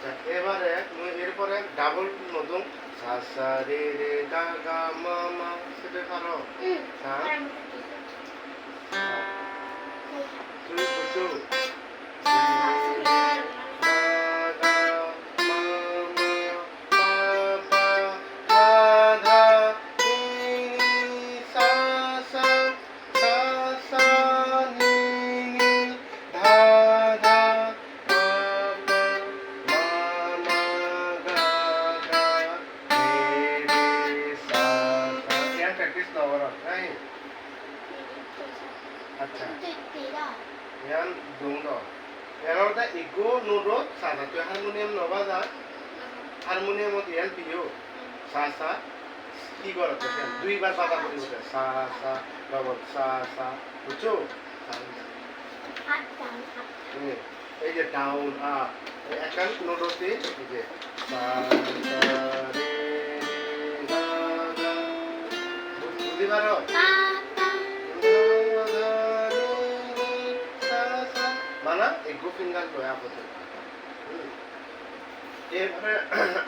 আচ্ছা এবারে এরপর এরপরে ডাবল নতুন। সা সা রে রে গা গা মা মা সেটা পারো 응. practice the overall, अच्छा Acha. Yan dungdo. Yan orda ego nuro sada. Tu harmonium nova da. Harmonium ot yan piyo. Sa sa. কি করা দেখেন দুইবার বাবা করে উঠে সা সা বাবা সা সা বুঝছ এই যে টাউন আ এখন নোটতে এই যে এবারও? মানে এগো ফিঙ্গার লয়া হতো এরপরে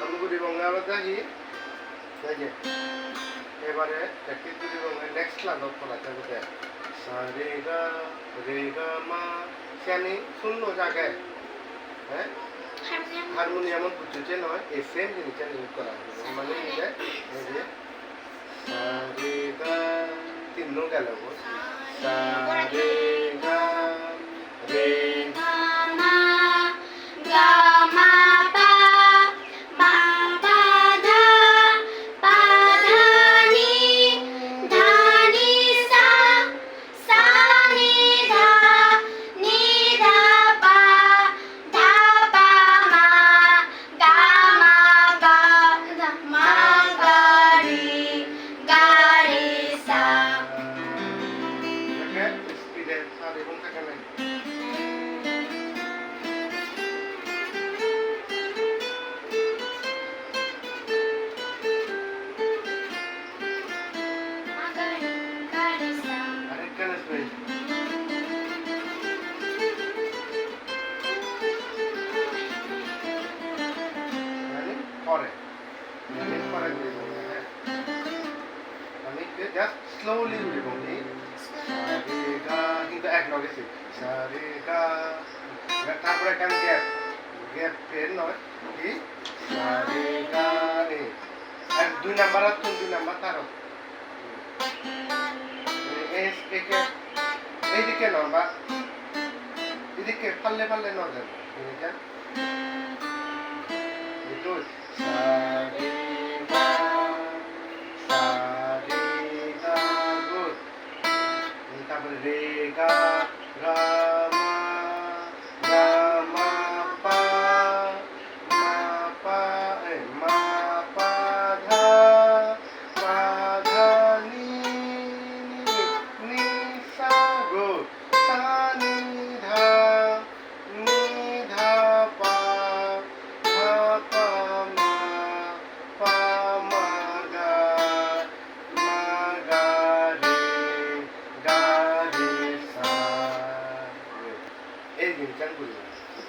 আমি গুলি বঙ্গালত যাই দেখে এবারে প্র্যাকটিস গুলি বঙ্গা নেক্সট লাগ করা থাকবে সা রে গা রে গা মা সেনি শূন্য জায়গায় হ্যাঁ? হারমোনিয়ামও বুঝছে নয় এ সেম জিনিসটা ইউজ করা হবে। মানে এই যে এই যে সা রে গা তিন নো গেল সা জাস্ট স্লোলি গা কিন্তু এক লগে সি সারে গা তারপরে একটা গ্যাপ গ্যাপ ফের নয় কি? সারে গা রে। এক দুই নাম্বার আর তিন দুই নাম্বার তারও। এইদিকে নড়বা এদিকে পাল্লে পাল্লে নড়বেন বুঝেছেন একটু সারে এই জিনিসটা করি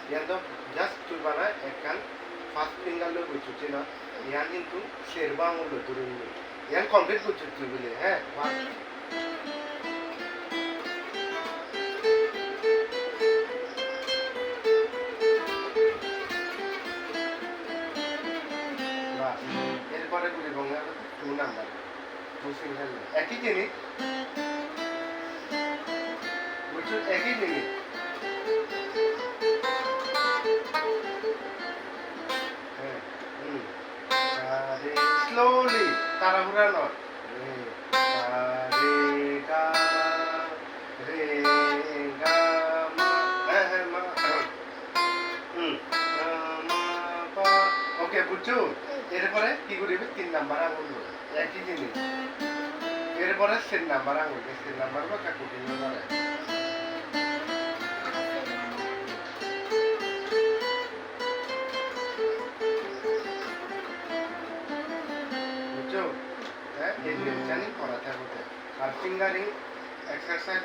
ইয়ান জাস্ট তুই বানায় একখান ফার্স্ট ফিঙ্গার লোক বুঝছি না ইয়ান কিন্তু শেরবা আঙুল লোক নিবি ইয়ান কমপ্লিট করছিস তুই বলে হ্যাঁ এরপরে গুলি Ganga two number. Two single একই জিনিস। একই জিনিস। স্লোলি তাড়াহুড়া নয়। ওকে বুঝছ এরপরে কি করিবে? তিন নাম্বার আঙুল। একই জিনিস। এরপরে সেন নাম্বার আঙুল। সেন নাম্বার বা কাকু তিন নাম্বার বুঝছ করাতে থাকবে আর ফিঙ্গারিং এক্সারসাইজ